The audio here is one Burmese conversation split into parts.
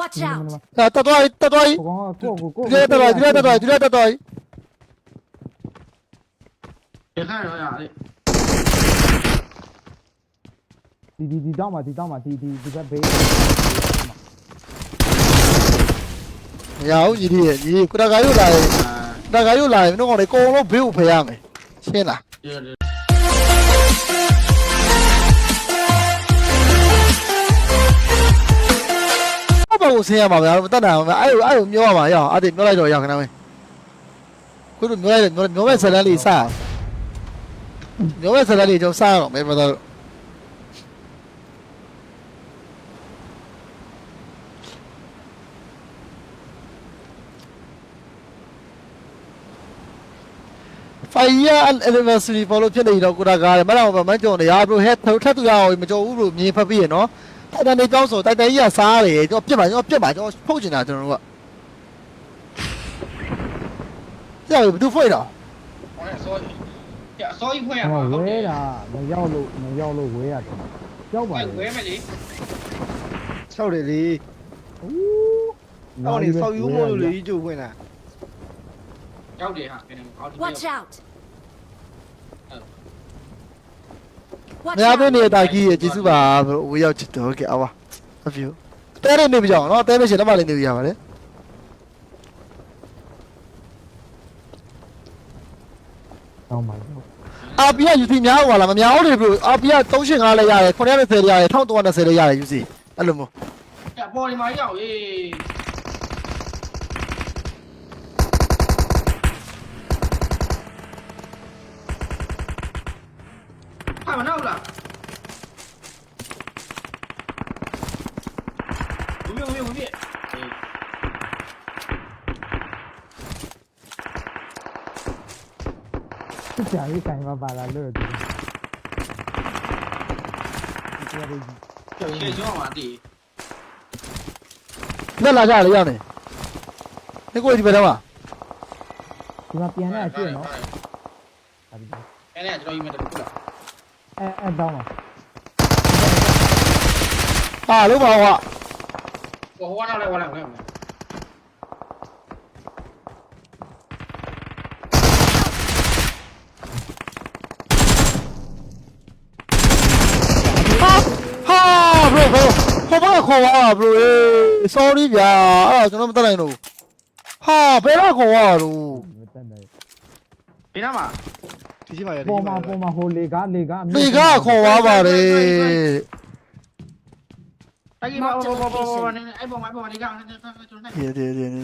Watch ဒီ out! မှာ ဟာတက်သွားတက်သွား ကိုကောင်ကကိုကိုကို ဒီတက်သွားဒီတက်သွားဒီတက်သွား 别看着呀，哎， ဒီဒီဒီတောင်းမှာဒီတောင်းမှာဒီဒီဒီဘက်ဘေး မရဘူးညီလေးညီလေးကုတကာရုပ်လာတယ် 啊， ကုတကာရုပ်လာတယ်မင်းတို့ကောင်တွေအကုန်လုံးဘေးကိုဖယ်ရမယ်ရှင်းလား 这个 ဘာဘာ ဆင်းရမှာဗျာမတတ်နိုင်အောင်ဗျာအဲ့လိုအဲ့လိုမျောရမှာရအောင်အဲ့ဒီမျောလိုက်တော့ရအောင်ခဏမင်းခုတို့မျောလိုက်တယ်မျောမျောမဲ့ဇလန်းလေးစမျောမဲ့ဇလန်းလေးကျွန်တော်စရအောင်မယ်ဘာသာလို့ဖိုင်ယာအန်ဗာစီဘောလို့ဖြစ်နေတော့ကိုတာကားတယ်မလောက်မမကြော်နေရဘရိုဟက်ထပ်တူရအောင်မကြော်ဘူးဘရိုမြင်ဖက်ပြီးရနော် 看到那高手在那一下杀你，给我变把，给我变把，给我破进来，就是说。这样我们都会了。我也说，说一会啊。我会啦，没要路，没要路会啊，要不然。要不然你？操你哩！哦，那你操幽默的你就会了。要你哈，给你们搞点。Watch out！ ။များပြည့်နေတာကြီးရဲ့ကျေးဇူးပါဘရိုဝေးရောက်ချစ်တော့ okay အဝါအဖြူတဲရနေပြကြအောင်နော်တဲမရှင်လက်မလေးနေပြရပါလေ။တော့မှာ။အာပီက UC များဟွာလားမများဘူးလေဘရိုအာပီက385လည်းရတယ်920လည်းရတယ်1320လည်းရတယ် UC အဲ့လိုမျိုး။ပေါ်နေမှာရအောင်ဟေး 妈把他乐的。铁军完的，那哪家的样的？那过去没得嘛？他妈边那去了，啥？边知道有没得？哎哎，帮我！啊，六把火！我火哪来？我来，我来，我来。 ခေါ်သွားတာဘရိုအေး sorry ဗျာအဲ့ဒါကျွန်တော်မတက်နိုင်တော့ဘူးဟာဘယ်တော့ခေါ်သွားတာလို့ မတက်နိုင်ဘယ်နာမှာဒီရှိပါရဲ့ဒီပေါ်ရှိမှာပါရဲ့ပေါ်မှာဟိုလေကားလေကားအမြင့် လေကခေါ်သွားပါတယ်တိုက်ကြီးပါဘောဘောဘောဘောနေအဲ့ပေါ်မှာပေါ်မှာဒီကောင်နေနေကျွန်တော်နေဒီဒီဒီဒီ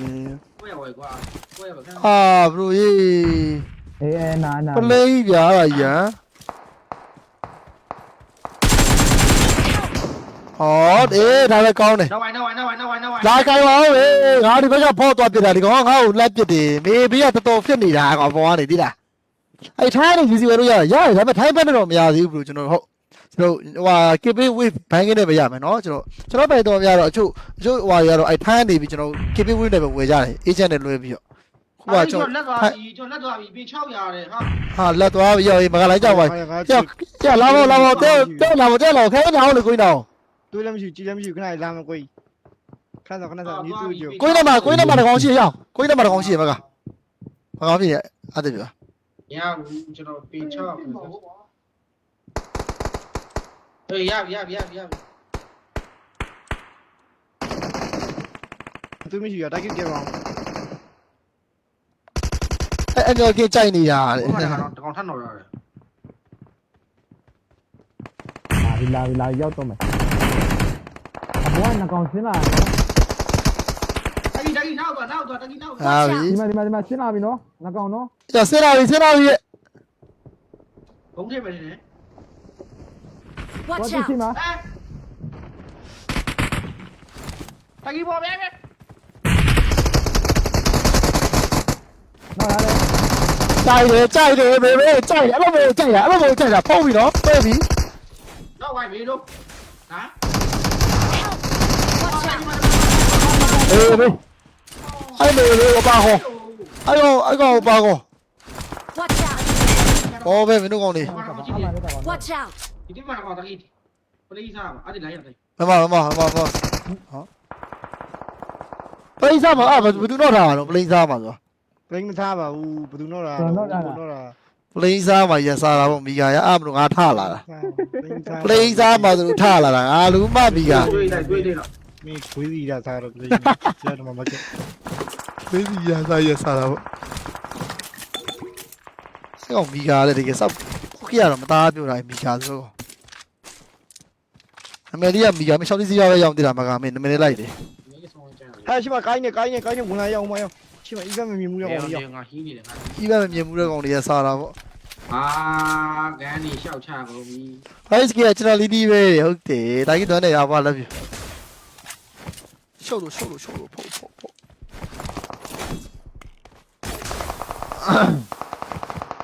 ကိုရဝဲကွာကိုရဝဲကွာ အာဘရိုရေးအေးအေးနာနာပလိန်ပြားရရန် ဟောအေးဒါပဲကောင်းတယ်နောက်ဝိုင်းနောက်ဝိုင်းနောက်ဝိုင်းနောက်ဝိုင်းနောက်ဝိုင်းလာခိုင်ပါဦးဟေးငါဒီဘက်ကဖောက်သွားပြစ်တာဒီကောင်ကငါ့ကိုလက်ပြစ်တယ်မေဘေးကတော်တော်ဖြစ်နေတာကောင်ဘောကနေသိလားအဲ့ထိုင်းနေယူစီဝဲလို့ရတယ်ရတယ်ဒါပေမဲ့ထိုင်းဘက်တော့မရသေးဘူးကျွန်တော်ဟုတ်ကျွန်တော်ဟိုဟာ KB wave ဘိုင်းကနေပဲရမယ်เนาะကျွန်တော်ကျွန်တော်ပဲတော့များတော့အချို့အချို့ဟိုဟာတွေကတော့အဲ့ထိုင်းနေပြီးကျွန်တော် KB wave နဲ့ပဲဝယ်ကြတယ် agent နဲ့လွှဲပြီးတော့ခုကကျွန်တော်လက်သွားပြီကျွန်တော်လက်သွားပြီပင်600ရတယ်ဟာဟာလက်သွားပြီရောက်ရေမကလိုက်ကြောက်ပါကြောက်ကြောက်လာပါလာပါတဲ့တဲ့လာပါတဲ့လာခဲနာအောင်လေကိုင်းနာအောင် တွေးလည်းမရှိကြည့်လည်းမရှိခဏလေးလာမကိုကြီးခဏတော့ခဏတော့မြည်သူ့ကြိုကိုင်းထဲမှာကိုင်းထဲမှာတကောင်ရှိရအောင်ကိုင်းထဲမှာတကောင်ရှိရဘက်ကဘကောင်ဖြစ်ရအဲ့ဒါပြပါရဘူးကျွန်တော်ပေချောက်ဟေးရပြီရပြီရပြီရပြီသူမရှိရတိုက်ကြည့်ကြပါဦးအဲ့အဲ့တော့ကြီးကြိုက်နေရတယ်ဟိုကတော့တကောင်ထပ်နော်ရတယ်လာပြီလာပြီလာရောက်တော့မယ် နော်ငကောင်ရှင်းလာတကြီးတကြီးနောက်သွားနောက်သွားတကြီးနောက်သွားဟာပြီဒီမှာဒီမှာဒီမှာရှင်းလာပြီနော်ငကောင်နော်ကျဆင်းလာပြီဆင်းလာပြီရဲ့ဘုံထဲပဲနေတယ် Watch ဘာရှိ out! မှာအဲတကြီးပေါ်ပဲပဲနောက်လာတယ်ကြိုက်တယ်ကြိုက်တယ်ဘေဘေကြိုက်တယ်အဲ့လိုမျိုးကြိုက်တာအဲ့လိုမျိုးကြိုက်တာဖုံးပြီနော်ပဲ့ပြီနောက်ဝိုင်းပြီလို့ဟမ် အေးဘေးအဲ့မေလေးကပါခေါ်အဲ့ကောင်အဲ့ကောင်ပါခေါ် Watch out! ဟောပဲမင်းတို့ကောင်နေ Watch out! Ini mana kau tadi? Beli sama, ada lain tadi. မမမမမမဟောပလိန်စားမှာအာဘယ်သူတော့ထားတာတော့ပလိန်စားမှာဆိုတာပလိန်မထားပါဘူးဘယ်သူတော့တာတော့တာပလိန်စားမှာရစားတာပေါ့မိဂါရအာမလို့ငါထလာတာပလိန်စားမှာသူထလာတာငါလူမမိဂါ Cuy dah, cuy dah. လိုက်တော့မင်းခွေးစီတာစားတော့ပလိန်ကျတော့မကက်သိစီရစားရစားတာပေါ့စေအောင်မိကလည်းတကယ်စောက်ခုခေတ်ကတော့မသားပြောတာမိကဆိုတော့အမေရိကမိကမရှောင်းစီစီရပဲရောက်နေတာမကမင်းနမနေလိုက်တယ်နေဆုံးကြတယ်ဟာရှိမကိုင်းနေကိုင်းနေကိုင်းနေဝင်လာရအောင်မရရှိမအီကမမြင်မှုရအောင်ရငါဟီးနေတယ်ငါကြီးပဲမမြင်ဘူးတဲ့ကောင်တွေကစားတာပေါ့အာကန်နေရှောက်ချကုန်ပြီဘိုင်းစကီကကျွန်တော်လီဒီပဲဟုတ်တယ်ဒါကြီးတော့နေရပါလားပြ ရှုပ်လို့ရှုပ်လို့ရှုပ်လို့ဖို့ဖို့ဖို့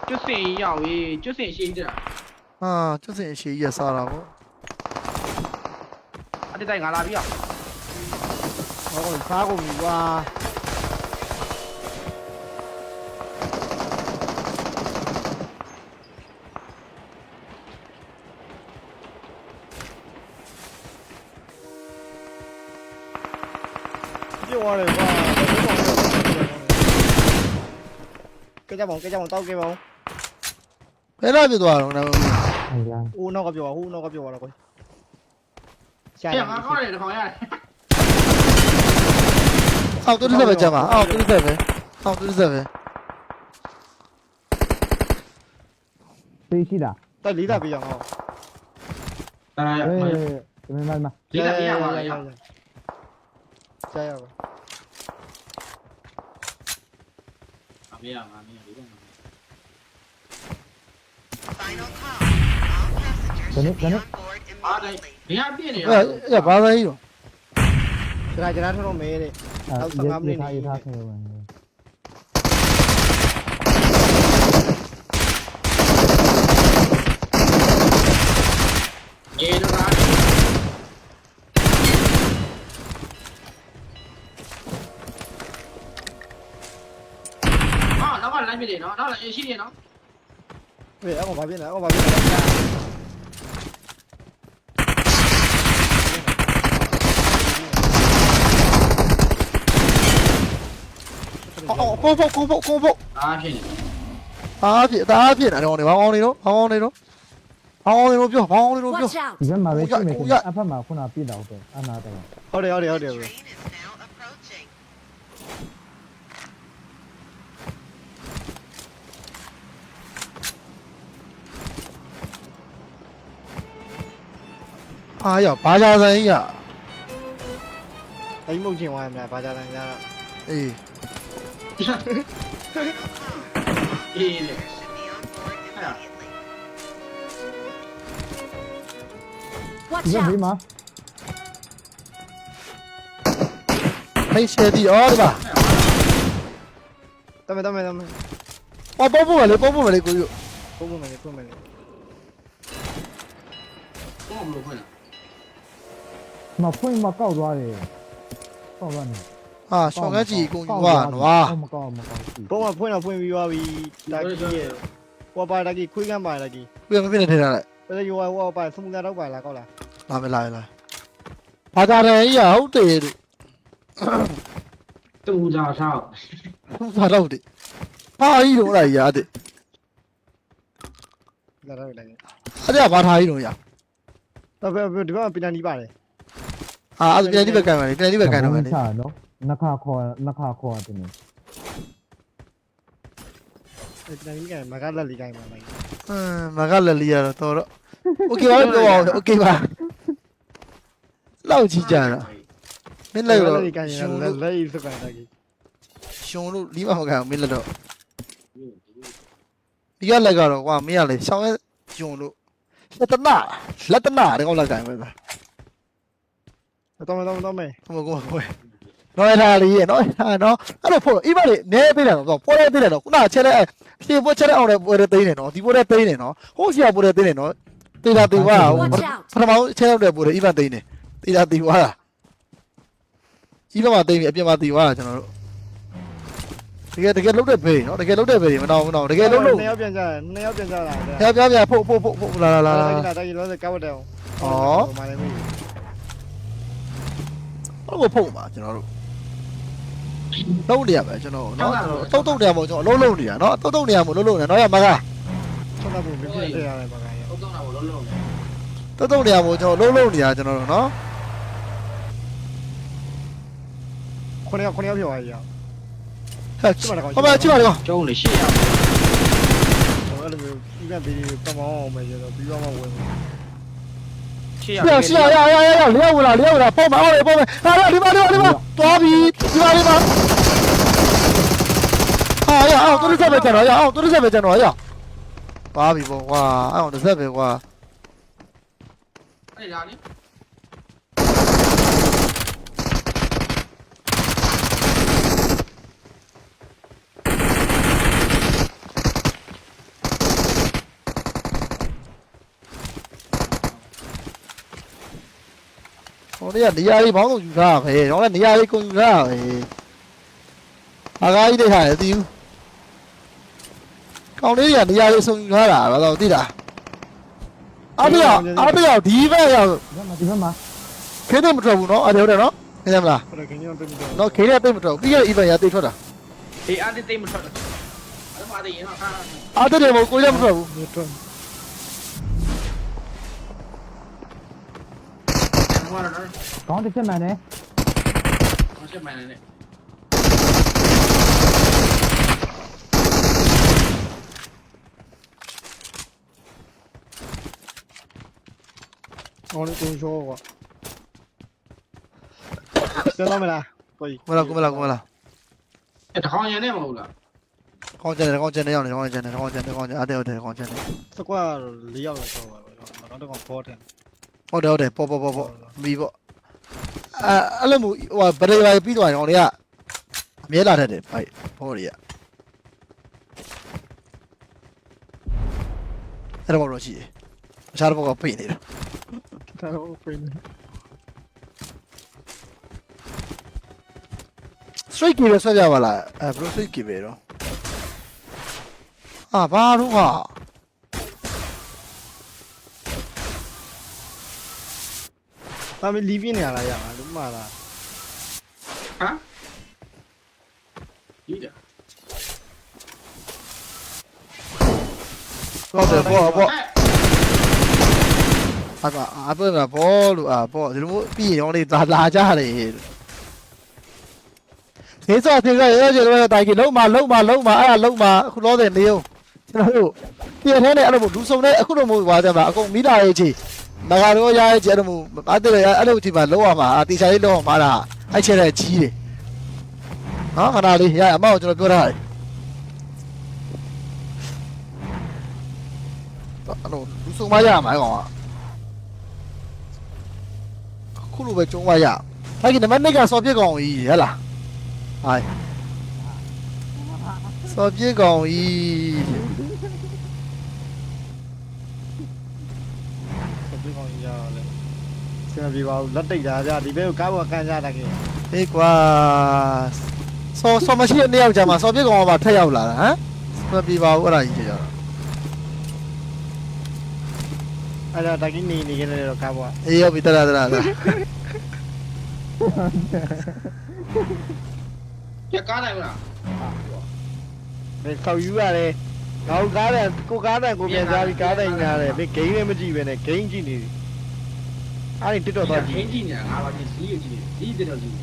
ကျွတ်စင်ရောက်ရေးကျွတ်စင်ရှိတယ်ဟာကျွတ်စင်အရှိကြီးရစားတာပေါ့အတ က်တိုင်းငါလာပြီအောင်ဟောစားကုန်ပြီကွာပြောရတယ်ကွာကကြပါဦးကကြပါဦးတောက်ကြပါဦးဘယ်လာပြသွားတော့လဲအင်းလား။ဦးနောက်ကပြောပါဦးနောက်ကပြောပါတော့ကို။ရှာဟဲ့ရငါကောက်တယ်တခေါင်ရတယ်အောက်တူးဆက်ပဲကြမှာအောက်တူးဆက်ပဲအောက်တူးဆက်ပဲသိရှိတာ။တက်လေးတာပြရအောင်ဟောတာရအေးမဒီမှာမှာဒီကပြရပါလားရ။ရှာရပါ မေရငါမင်းဒီက Final call. All passengers Ganit, should be ganit. on board အားတိုင်း immediately. ဘယ်ဟာပြည့်နေအဲ့အဲ့ဘာသာကြီးတော့။ရှာကြရထောက်တော့မဲတဲ့အဲရထားရထားခင်ဝင်အေးတော့အာတော့ လိုက်ပြီလေနော်တော့လည်းရှိနေနော်။ဝေးအောင်ဘာပြနေအောင်ဘာပြနေအော်ကိုဖို့ကိုဖို့ကိုဖို့အားဖြစ်နေအားပြအားပြနေတာတော့နေဘောင်းအောင်နေတော့ဘောင်းအောင်နေတော့ဘောင်းအောင်နေတော့ပြောဘောင်းအောင်နေတော့ပြော Watch out! ဒီဘက်မှာပဲရှိမယ်ခင်ဗျအဖက်မှာခုနပြစ်တော့တယ်အနာတော့။ဟုတ်တယ်ဟုတ်တယ်ဟုတ်တယ် တ်ချင်သွားရမလားဘာကြတယ်ညာ။အေးအေးလေ Should be on board immediately. ဒီ Watch ဘက်ဘေး out! မှာဖိတ်ရှယ်ဒီအော်ဒီပါတမဲတမဲတမဲပေါ်ပေါ်ပေါ်လေပေါ်ပေါ်လေကိုယူ။ပုံမှန်လေပုံမှန်လေဘာမလို့ခွင့်လဲ မဖွင့်မကောက်သွားတယ်ကောက်သွားနေဟာရှောင်းကကြီးကိုယူပါနွားမကောက်မကောက်ရှိ။ပုံမှန်ဖွင့်တော့ဖွင့်ပြီးသွားပြီ။တာကြီးရဲ့။ဟောပါတာကြီးခွေးကမ်းပါတာကြီးပြန်မပြနေထဲထားလိုက်။ဘယ်လိုရောဟောပါစမှုသားတော့ပါလားကောက်လားလာမလာလာဘာသာဆိုင်ကြီးရဟုတ်တယ်လို့တူကြဆောက်ဘာတော့ဒီဘာကြီးတော့အဲ့ဒါရတဲ့။လာတော့လာတယ်အဲ့ဒါဘာထားကြီးတော့ရ။တော့ဘယ်ဒီမှာပီနန်ဒီပါတယ် ဟာအဲ့ဒါပြန်ဒီဘက်ကန်ပါလေပြန်ဒီဘက်ကန်တော့မယ်လေ ချနော်နှခါခေါ်နှခါခေါ်တယ်နေ ။ပီနန်ဒီကမကလက်လေးကိုင်းပါမယ် ဟမ်မကလည်းလီရတော့တော်တော့โอเคပါပြောအောင်โอเคပါလောက်ကြီးကြတာမင်း ။ လည်းတော့ လေးကိုင်းရ ရှင် လက် လို့ လက်စကန်တာကြီး ရှင်လို့လီးမမကန်မင်းလည်းတော့ဒီကလက်ကတော့ကွာမင်းကလေရှောင်းရဲရှင်လို့လက်တနာလက်တနာတကောက်လက်ကန်ပဲဗျာ ။ တော့မတော့တော့မဲဟိုကောဟိုနော်ရထားလေးရနော်ဟာနော်အဲ့တော့ဖို့အိမလေးနဲပေးတယ်တော့ပေါ်ရဲပေးတယ်တော့ခုနချက်တဲ့ရှေ့ပေါ်ချက်တဲ့အောင်တဲ့ပေါ်ရဲသိနေနော်ဒီပေါ်ရဲသိနေနော်ဟိုးစီကပေါ်ရဲသိနေနော်တေးတာတေးွား Watch out! ပထမချက်ရောက်တဲ့ပေါ်ရဲအိမသိနေတေးတာတေးွားတာဤဘက်မှာသိနေအပြင်မှာတေးွားတာကျွန်တော်တို့တကယ်တကယ်လုံးတဲ့ဘေးနော်တကယ်လုံးတဲ့ဘေးမနောက်မနောက်တကယ်လုံးလို့နှစ်ယောက်ပြန်ကြတယ်နှစ်ယောက်ပြန်ကြတာဖျားဖျားဖျားဖို့ဖို့ဖို့ဖို့လာလာလာလာလာလာတာကြီးလို့ကောက်တယ်အောင်ဩ မာလည်းမေးအဲ့လိုဖို့ပါကျွန်တော်တို့လုံးနေရပဲကျွန်တော်နော်တုတ်တုတ်နေရမို့ကျွန်တော်အလုံးလုံးနေတာနော်တုတ်တုတ်နေရမို့လုံးလုံးနေနော်ရမကဆောက်တာပုံမပြည့်တဲ့ရတယ်ပါကရဟုတ်တော့တော့လုံးလုံးတုတ်တုတ်နေရမို့ကျွန်တော်လုံးလုံးနေတာကျွန်တော်တို့နော်ခုနကခုနကပြောရရဟဲ့ဟုတ်ပါချစ်ပါလေကောကျုံးလေရှေ့ရဟိုအဲ့လိုမျိုးပြီးမှပြီးပမောင်းအောင်မယ်ကျတော့ပြီးတော့မှဝင် ရှေ့ရရှေ့ရရရရရလျှောက်ဝင်လာလျှောက်ဝင်လာပုံမအောင်လေပုံမဟာဒီမှာဒီမှာဒီမှာတွားပြီဒီမှာဒီမှာဟာရအောင်သူတစ်ဆက်ပဲကျန်တော့ရအောင်သူတစ်ဆက်ပဲကျန်တော့ရပါပြီပေါ့ကွာအဲ့အောင်တစ်ဆက်ပဲကွာအဲ့ဒါလေ ဟိုနေ့ကနေရာလေးဘောင်းဆုံးယူထားပဲတော့လည်းနေရာလေးကုန်ယူထားပဲအကားကြီးတွေထားတယ်သိဘူးကောင်းလေးတွေကနေရာလေးဆုံးယူထားတာတော့သိလားအားပြအားပြဒီဘက်ရောက်ဒီဘက်မှာဒီဘက်မှာခေတ်မထွက်ဘူးနော်အဲ့ဒါဟုတ်တယ်နော်သိတယ်မလားဟုတ်တယ်ခင်ဗျားတို့ပြီးတော့နော်ခေတ်ရတိတ်မထွက်ဘူးပြီးရ event ရတိတ်ထွက်တာအေးအားတိတ်မထွက်ဘူးအဲ့မှာတည်းရတော့ခါအားတတယ်မကိုရမထွက်ဘူးဒီတော့ ဟိုကတော့ခေါင်းတစ်ချက်မှန်တယ်တော့ရှေ့မှန်နေဟောနေတုံးချောကွာဆက်တော့မလားကိုကြီးမလားကိုမလားကိုမလားအဲ့တခေါင်ရနေမဟုတ်လားကောင်းကျန်တယ်ကောင်းကျန်တယ်ရောက်နေကောင်းကျန်တယ်ကောင်းကျန်တယ်ကောင်းကျန်အားတယ်ဟုတ်တယ်ကောင်းကျန်တယ်စကွာ၄ယောက်လောက်တော့ပါပဲတော့တော့ပေါ်တယ် ဟုတ်တယ်ဟုတ်တယ်ပေါ်ပေါ်ပေါ်ပေါ်မီပေါ့အဲအဲ့လိုမျိုးဟိုဗရေပါပြီးသွားရင်ကောင်တွေကအမြဲလာတတ်တယ်ဖိုက်ဘောတွေကအဲ့တော့တော့ရှိတယ်အခြားတစ်ဘောကဖိနေတယ်ဒါတော့ပြင် straight key ပဲဆွဲပြပါလားအဲ bro straight key ပဲတော့အာဘာလို့ဟာ ဒါမလီးပြင်းနေရလားရမှာလို့မှာလားဟမ်ဒီတယ်ဟုတ်တယ်ဘောဘောအာကအာပွဲမှာဘောလို့အာဘောဒီလိုမျိုးပြီးရင်တော့လေလာလာကြတယ်ခေစောခေစောရောကျတော့တိုင်ကြီးလုံးမလုံးမလုံးမအဲ့ဒါလုံးမအခုလောတယ်နေအောင်ကျွန်တော်တို့ပြည်ထဲနဲ့အဲ့လိုမျိုးဒူဆုံနဲ့အခုလိုမျိုးသွားကြမှာအကုန်မိလာရဲ့ချီ မကရောရရဲ့ချီအဲ့လိုမျိုးအတဲ့အဲ့လိုချီမှာလုံးအောင်မှာတီချာလေးလုံးအောင်မှာတာအဲ့ချဲတဲ့ကြီးတယ်နော်ခဏလေးရအမောက်ကျွန်တော်ပြောထားတယ်အဲ့လိုဒူဆုံမရမှာကောင်ကအခုလိုပဲကျုံးမရအဲ့ဒီနံပါတ်1ကစော်ပြစ်ကောင်ကြီးဟဲ့လားဟိုင်စော်ပြစ်ကောင်ကြီး စပင်းကောင်ရလဲ ဆင်ပြေပါဦးလက်တိတ်တာကြဒီဘဲကိုကားဘောကန်ကြတာကေဟေးကွာစောစောမရှိတဲ့နှစ်ယောက်ကြာမှာစောပြစ်ကောင်ကပါထက်ရောက်လာတာဟမ်မပြပါဘူးအဲ့ဒါကြီးကြတော့အဲ့ဒါတကင်းနေနေကြတယ်တော့ကားဘောအေးရောက်ပြီတလားတလားတလားရကားနိုင်မလားဘယ်ဆောက်ယူရတယ်ငါတို့ကားတယ်ကိုကားတယ်ကိုပြန်စားပြီးကားတယ်ညာတယ်ဘယ်ဂိမ်းလည်းမကြည့်ပဲနဲ့ဂိမ်းကြည့်နေတယ် အဲ့ဒီတစ်တော့သွားကြည့်ခင်းကြည့်နေတာငါပါကြည့်စီးကြည့်စီးတယ်တော့ကြည့်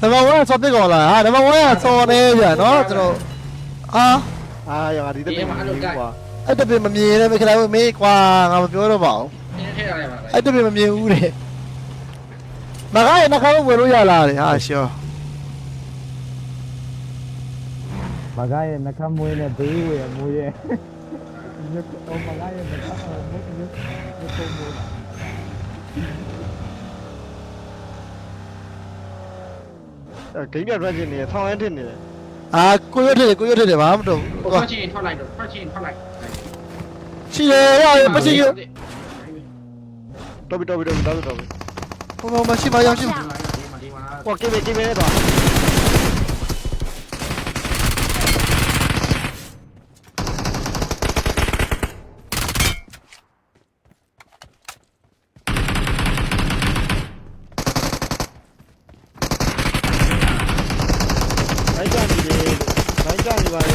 နံပါတ်1စောပြစ်ကောင်လားဟာနံပါတ်1ကစောနေကြာနော်ကျွန်တော်အာအာရဒီတက်ပြန်နေကွာအဲ့တပင်မမြင်နဲ့မခလိုက်ဘူးမေးကွာငါမပြောတော့ပါဘူးနင်းထဲရတယ်ပါလားအဲ့တပင်မမြင်ဘူးတဲ့မကားရနှခါဝင်လို့ရလာတယ်ဟာရှောမကားရဲ့နှခမ်းမွေးနဲ့ဘေးဝယ်မွေးရဲ့ ညတော့မကားရဲ့နှခမ်းမွေးနဲ့ညတော့မွေးဂိမ်းပြထွက်ချင်နေတယ်ထောင်းလဲထင်နေတယ်အာကိုရွတ်ထတယ်ကိုရွတ်ထတယ်ဘာမှမတော့ဟိုဘူးဖချင်းထွက်လိုက်တော့ဖချင်းထွက်လိုက်ရှိရရပစီရတော်ပြီတော်ပြီတော်ပြီတော်ပြီတော်ပြီဟိုမရှိမရောက်ရှိဒီမှာဒီမှာကွာကိမေကိမေနဲ့တော့ ကြနေပါလေ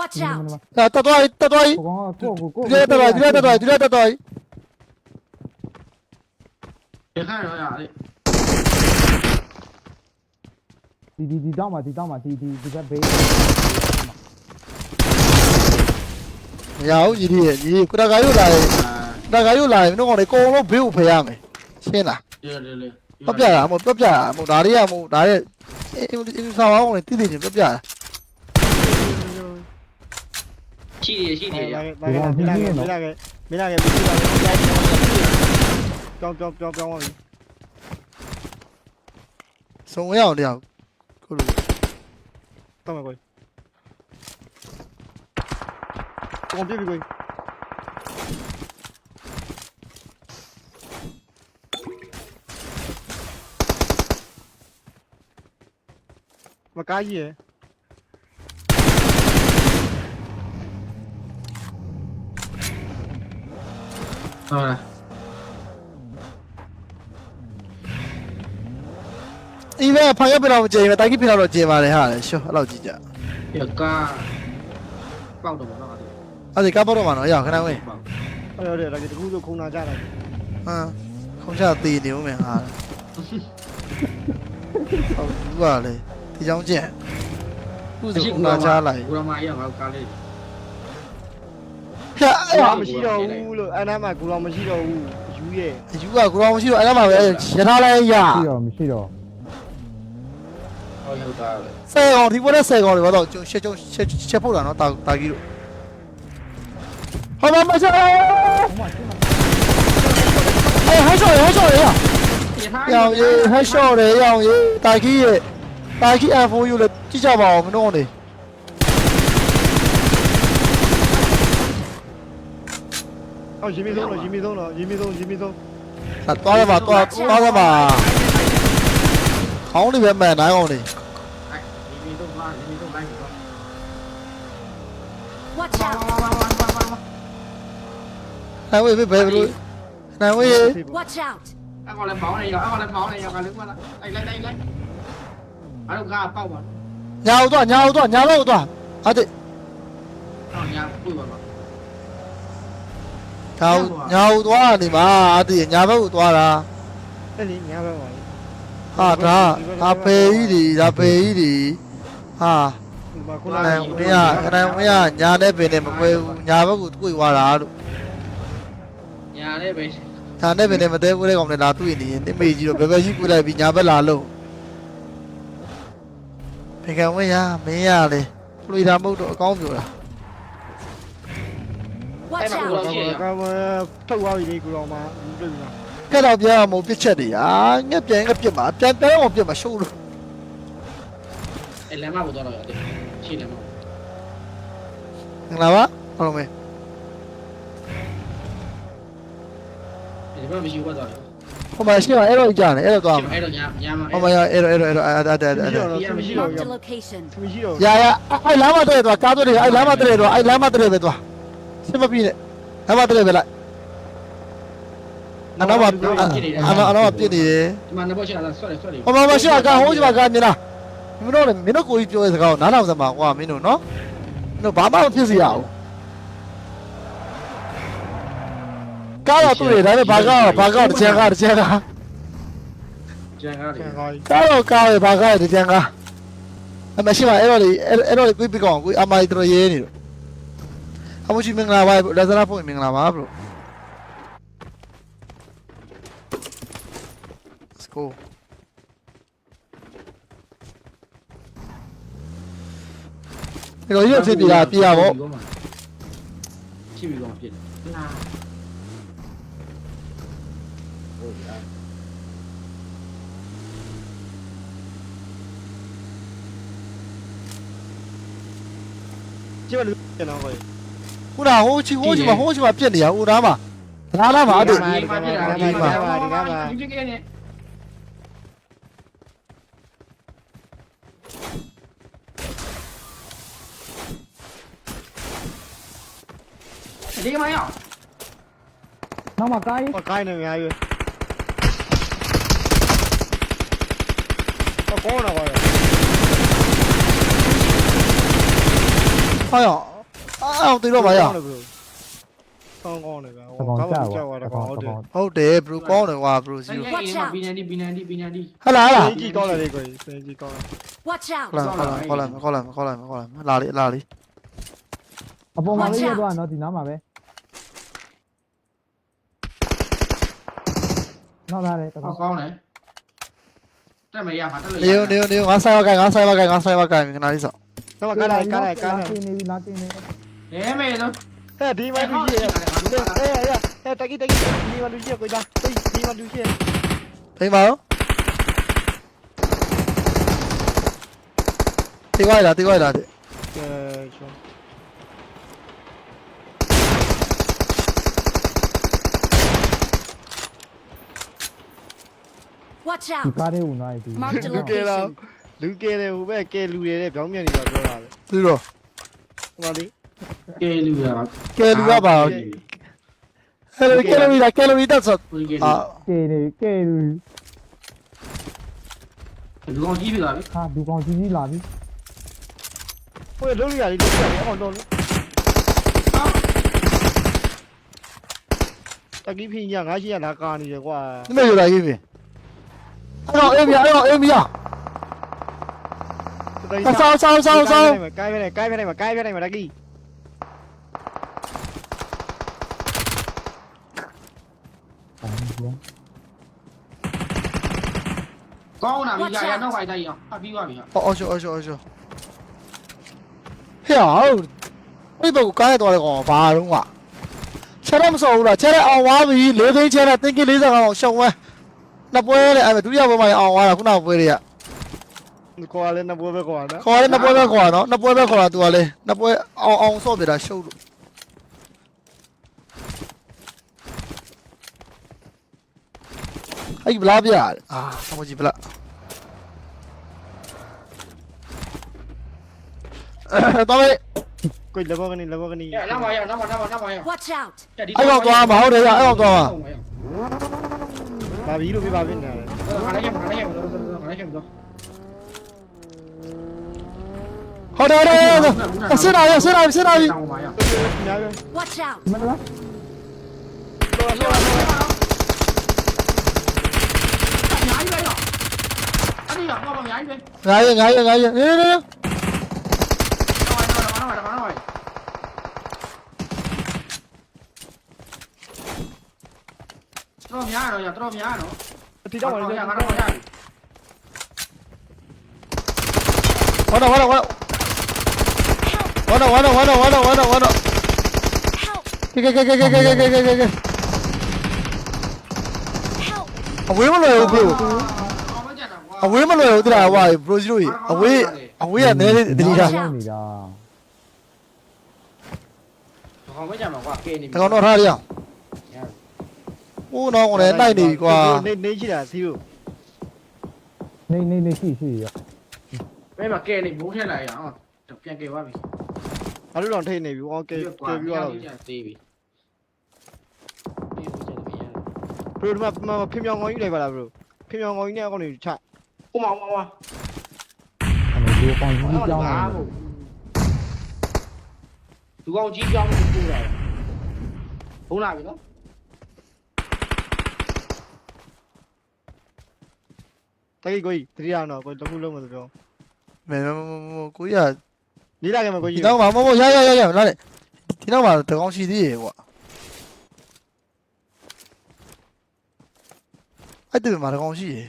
Watch out. À, tao tôi, tao tôi. Đưa tao rồi, đưa tao rồi, đưa tao rồi. Để khai rồi à. Đi đi đi đâu mà, đi đâu mà, đi đi đi ra bế. Nhau gì đi, gì, cô đã gái lúc này. Đã gái lúc này nó còn đấy cô nó biểu phải à mày. Xem à. Tấp giả, một tấp giả, một đá đi à, một đá đi. Em sao không này tí gì tấp giả. လာခဲ့ကြောင်းကြောင်းကြောင်းကြောင်းပါပြီစုံဝဲအောင်တရားခုလိုတော့မယ်ကိုကောင်းပြီကိုမကားကြီးရယ် ဟုတ်လားအီးပဲဖိုင်ရပြတော့မကြင်ဘူးတိုင်ကြီးပြတော့ကျင်ပါတယ်ဟာလေရှောအဲ့လောက်ကြည့်ကြပြကားပေါက်တော့မလားအဲ့ဒီကပ်ပေါ်တော့မှာနော်ရအောင်ခဏဝေးဟုတ်တယ်ဒါကတကူလို့ခုံနာကြတာဟမ်ခုံချသေးနေဦးမယ်ဟာဟုတ်ဘူးပါလေဒီကြောင်ကျင်ခုစခုနာချလိုက်ဘူရမာရငါကားလေး ဖြတ်အဲ့ဘာဒါမရှိတော့ဘူးလို့အနားမှာကူတော်မရှိတော့ဘူးယူရဲ့အယူကကိုတော်မရှိတော့အဲ့ဒါမှပဲရထားလိုက်ရရှိတော့မရှိတော့ဟောရောက်တာလေဆယ်ကောင်ဒီပေါ်နဲ့ဆယ်ကောင်တွေဘာတော့ကျုံရှက်ကျုံရှက်ချက်ဖို့တာနော်တာတာကြီးတို့ဟောမမချက်အေးဟဲ့ရှော့ဟဲ့ရှော့ရရထားရောင်ရေးဟဲ့ရှော့တယ်ရောင်ရေးတာကြီးရဲ့တာကြီး F4U လည်းကြည့်ကြပါအောင်မနှောနေ အော်ရင်မီဆုံးတော့ရင်မီဆုံးတော့ရင်မီဆုံးရင်မီဆုံးဟာသွားရမှာသွားသွားရမှာခေါင်းလေးပဲမှန်နိုင်အောင်နေဒီမီတော့ပါဒီမီတော့လိုက်တော့ Watch ဝါ out! ဝါဝါဝါဝါဝါနိုင်ဝေးဘယ်ဘယ်လိုနိုင်ဝေး Watch out! အဲ့ကောင်လည်းပေါင်းနေရောအဲ့ကောင်လည်းပေါင်းနေရောကလည်းကွာလိုက်လိုက်လိုက်လိုက်အဲ့တော့ကပေါက်ပါ ညာဦးသွားညာဦးသွားညာလို့သွားဟာတဲ့တော့ညာပွေပါပါညာဦးညာဦးသွားနေမှာအတည်ညာဘက်ကိုသွားတာအဲ့ဒီညာဘက်ပါလေဟာဒါဒါပေကြီးဒီဒါပေကြီးဒီဟာဒီမှာခုခနဏဝင်းရခဏဝင်းရညာနဲ့ပင်နဲ့မကွဲဘူးညာဘက်ကိုတွေ့သွားတာလို့ညာလည်းပဲညာနဲ့ပင်နဲ့မသေးဘူးတဲ့ကောင်နဲ့လာတွေ့နေရင်တိမေကြီးတော့ဘယ်ဘက်ကြီးတွေ့လိုက်ပြီးညာဘက်လာလို့ဖေကံဝင်းရမင်းရလေပလူတာမဟုတ်တော့အကောင်းပြောတာ Watch အဲ့မှာ out! ကိုရှိရကမထုတ်သွားပြီလေကူတော်မှာတွေ့ပြီလားကဲတော့ပြန်အောင်မပြစ်ချက်တွေဟာငက်ပြန်ငက်ပြစ်မှာပြန်ပြန်အောင်ပြစ်မှာရှုပ်လို့အဲ့လမ်းမကိုတော့ရတယ်ရှိတယ်မဟုတ်ငလာပါဟုတ်လို့မေဒီဘက်မရှိဘူးတော့ဟိုမှာရှိအောင်အဲ့တော့ကြာနေအဲ့တော့သွားအဲ့တော့ညာညာမှာဟိုမှာအဲ့တော့အဲ့တော့အဲ့တော့အဲ့ဒါအဲ့ဒါအဲ့ဒါမရှိတော့ Marked a location. မရှိတော့ရာရာအဲ့လမ်းမတည်းသွားကားသွေးတွေအဲ့လမ်းမတည်းသွားအဲ့လမ်းမတည်းပဲသွား စမပြီးနဲ့လမ်းမတည်းပဲလိုက်အနောက်မှာအနောက်အနောက်မှာပြစ်နေတယ်ဒီမှာနှစ်ဘက်ရှိတာဆွဲတယ်ဆွဲတယ်ဟိုမှာမရှိကဟိုးဒီမှာကမြင်လားမင်းတို့လည်းမင်းတို့ကိုကြီးပြောတဲ့စကားကိုနားထောင်စမ်းပါကွာမင်းတို့နော်မင်းတို့ဘာမှမဖြစ်စေရအောင်ကားတော့တွေ့တယ်ဒါပေမဲ့ဘာကားဘာကားတစ်ချမ်းကားတစ်ချမ်းကားကျန်ကားတယ်ဆန်ကားကြီးကားတော့ကားပဲဘာကားတစ်ချမ်းကားအမရှိပါအဲ့တော့လေအဲ့အဲ့တော့လေကိုပြကောင်ကိုအမိုင်တော်ရဲနေတော့ အမချီမင်္ဂလာပါလက်စရာဖုန်းမင်္ဂလာပါ bro let's go ဒီတော့ရွက်ဖြစ်ပြတာပြရပေါ့ရှိပြီကောပြစ်နာဟုတ်ကဲ့ကြည့်ပါလူကျွန်တော်ကို ဦးနာဟိုချီဟိုချီမှာဟိုချီမှာပြက်နေရဦးနာမှာသလားလားပါအဲ့ဒါဒီကမှာဒီကမှာဒီကမှာဒီကမှာ đi mày không nó mà cây mà cây này ngay rồi có có nào rồi? Thôi အောင်တေတော့ပါရကောင်းကောင်းနေဗျာတကောင်ကြောက်ကြောက်သွားရတတကောင်ကောင်တဟုတ်တယ်ကောင်ဟုတ်တယ် bro ကောင်းတယ်ကွာ bro ဆိုင် zero ကဘီနန်ဒီဘီနန်ဒီဘီနန်ဒီဟဲ့လားဟဲ့လားစင်ကြီးကောင်းတယ်ကိုစင်ကြီးကောင်းတယ် Watch out! ခေါ်လာခေါ်လာခေါ်လာခေါ်လာခေါ်လာလာလေလာလေအပေါ်မှာလေးရတော့နော်ဒီနားမှာပဲနောက်လာတယ်တကောင်ကောင်းတယ်တက်မရမှာတက်လို့နေနေနေငါဆိုင်ဝကိုင်ငါဆိုင်ဝကိုင်ငါဆိုင်ဝကိုင်ခဏလေးစောတော့ကားလိုက်ကားလိုက်ကားလိုက်လာနေပြီလာနေပြီ ရဲမယ်လို့哎，别玩游戏！哎呀呀，哎，大哥大哥，别玩游戏，回家，哎，别玩游戏。听冇？听我啦，听我啦。呃，兄。Watch ဒီ out! ကားလေးဝင်သွားပြီ Marked a လူကဲလား location. လူကဲတယ်ဟိုဘက်ကဲလူတွေတဲ့ဗျောင်းမြန်နေတော့ပြောတာလေ对咯，ဟိုမလေး ကဲလူရကဲလူကပါဟဲ့ကဲလူလာကဲလူတက်ဆိုကိုကဲအာကဲနေကဲလူလူကောင်ကြီးပြီလားဗျဟာဒူကောင်ကြီးကြီးလာပြီဟိုလုံးရလေးလုံးရလေးအောင်တော့တကီဖင်းညငါရှိရလာကာနေရကွာဒီမဲ့ယူလာရေးပြီအဲ့တော့အေးမအဲ့တော့အေးမရဆောင်းဆောင်းဆောင်းဆောင်းကိုင်းပြနေကိုင်းပြနေမှာကိုင်းပြနေမှာတကီ အော်ဒီက ကောင်းတာဗျာရတော့ခိုင်တိုင်းအောင်အပြီးပါပြီဟာအော်ရှောအော်ရှောအော်ရှောဟဲ့အောင်ဒီဘက်ကကားရသွားတယ်ကောင်ဘာတော့ကွာချက်တော့မစော်ဘူးလားချက်ရအောင်ဝါပြီလေးသိန်းချက်ရတင်ကလေးစားအောင်ရှောင်းဝဲနှစ်ပွဲလေအဲ့ဒုတိယပွဲမှာအောင်ဝါတာခုနပွဲတွေကကွာလည်းနှစ်ပွဲပဲကွာနော်ခေါ်ရနှစ်ပွဲပဲခေါ်တာနော်နှစ်ပွဲပဲခေါ်တာသူကလေနှစ်ပွဲအောင်အောင်ဆော့ပြတာရှုပ်လို့ 아이 라비야 아 나머지 블라 tao đi. Quỳ là bao cái này là bao cái này. Ra ngoài ra ngoài ra ngoài ra ngoài anh vào tòa mà không để ra anh vào tòa. Bà bí luôn bà bên này. Hồi đây, đây, đây, đây. Xe này, ờ, xe này, xe này. Dạ Watch out. အဲ့ဒီကတော့ညာကြီးပဲငါရငါရငါရနေနေနောက်ပါနောက်ပါနောက်ပါနောက်ပါတော့များတော့ရတော့များတော့ဒီတော့ဝင်ရတယ်ငါတော့ရဝါတော့ အဝေးမလွယ်ဘူးဘရိုအောင်မကြတာကွာအဝေးမလွယ်ဘူးတလားဟွာဘရိုဂျီတို့အဝေးအဝေးကနည်းနည်းတတိထားရောက်နေတာအောင်မကြမှာကွာကဲနေတကောင်တော့ထားရအောင်ဟိုးတော့လည်းနိုင်နေပြီကွာနေနေရှိတာစီးလို့နေနေနေရှိရှိရဘယ်မှာကဲနေမိုးထက်လိုက်ရအောင်ပြန်ကဲသွားပြီဘာလို့တော့ထိနေပြီဟောကဲကဲပြီးတော့သေးပြီဒီကိုကြတယ်ပြန်ဘရိုဒီမှာဖင်မြောင်ကောင်းကြီးလိုက်ပါလားဘရိုဖင်မြောင်ကောင်းကြီးနဲ့အကောင်တွေချ ဥမောင်မောင်ပါအဲ့ဒီကောင်ကြီးကြောင်းသူကောင်ကြီးကြောင်းကိုပို့လာဘုံလာပြီနော်တကီကိုကြီးတတိယတော့ကိုတခုလုံးမပြောဘမဲကိုကြီးကလေးလာခဲ့မှာကိုဒီကြီးတော့မှာမမရရရရနားလေဒီတော့မှာတကောင်ရှိသေးရေကွာအဲ့တူမှာတကောင်ရှိရေ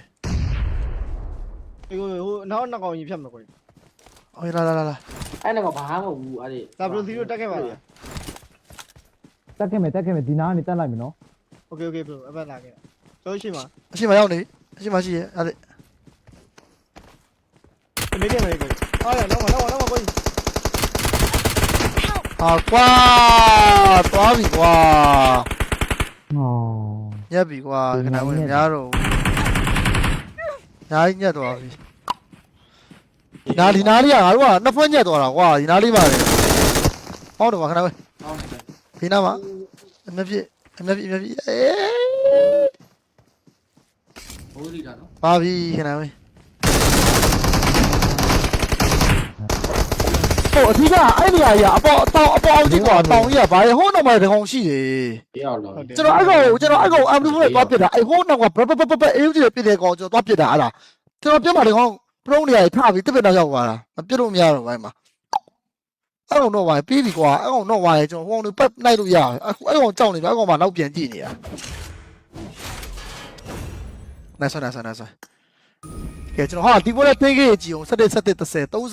ဟိုဟိုနောက်နောက်ကောင်ကြီးဖြတ်မှာကိုကြီး အော်လာလာလာလာ အဲ့တော့ဘာမှမဟုတ်ဘူးအဲ့ဒီ ဒါဘလိုစီတို့တက်ခဲ့ပါလား တက်ခဲ့မယ်တက်ခဲ့မယ်ဒီနားကနေတက်လိုက်မယ်နော် โอเคโอเคဘလိုအပတ်လာခဲ့ကျောင်းရှိမှာ အရှိမရောက်နေအရှိမရှိရေအဲ့လေ နေခဲ့မယ်ကိုကြီးအားရနောက်မှာနောက်မှာနောက်မှာကိုကြီး ဟာကွာသွားပြီကွာ ဟော ညက်ပြီကွာခဏဝင်များတော့ ညာကြီးညက်သွားပြီနာဒီနာလေးကငါတို့ကနှစ်ဖွင့်ညက်သွားတာကွာဒီနာလေးပါလေဟောတော့ခဏဝင်ဟောင်းနေတယ်ဒီနာမှာအမြဖြစ်အမြဖြစ်အမြဖြစ်အေးဘိုးလီတာနော်ပါပြီခဏဝင်ဟိုအထီးကအဲ့ဒီအရာကြီးအပေါ် အတောင်အပေါ်အောင်ကြည့်ကွာတောင်ကြီးကဘာလဲဟိုးနောက်မှာတကောင်ရှိတယ်ပြောက်တော့ကျွန်တော်အဲ့ကောင်ကျွန်တော်အဲ့ကောင်အမ်ဘလူးနဲ့သွားပစ်တာအဲ့ဟိုးနောက်ကဘဘဘဘအေးကြီးပစ်တဲ့ကောင်ကျွန်တော်သွားပစ်တာအဲ့ဒါကျွန်တော်ပြတ်မှာဒီကောင်ပရုံးနေရာထပြီးတစ်ပစ်တော့ရောက်သွားတာမပြစ်လို့မရတော့ဘိုင်းမှာအဲ့ကောင်တော့ဝိုင်းပြီးပြီကွာအဲ့ကောင်တော့ဝိုင်းကျွန်တော်ဟိုကောင်ပတ်နိုင်လို့ရတယ်အဲ့ကောင်ကြောက်နေပြီအဲ့ကောင်မှနောက်ပြန်ကြည့်နေတာနိုင်ဆန်းနိုင်ဆန်းနိုင်ဆန်းကဲကျွန်တော်ဟာဒီဘောနဲ့တင်းကြီးကြည့်အောင်17 17 30 30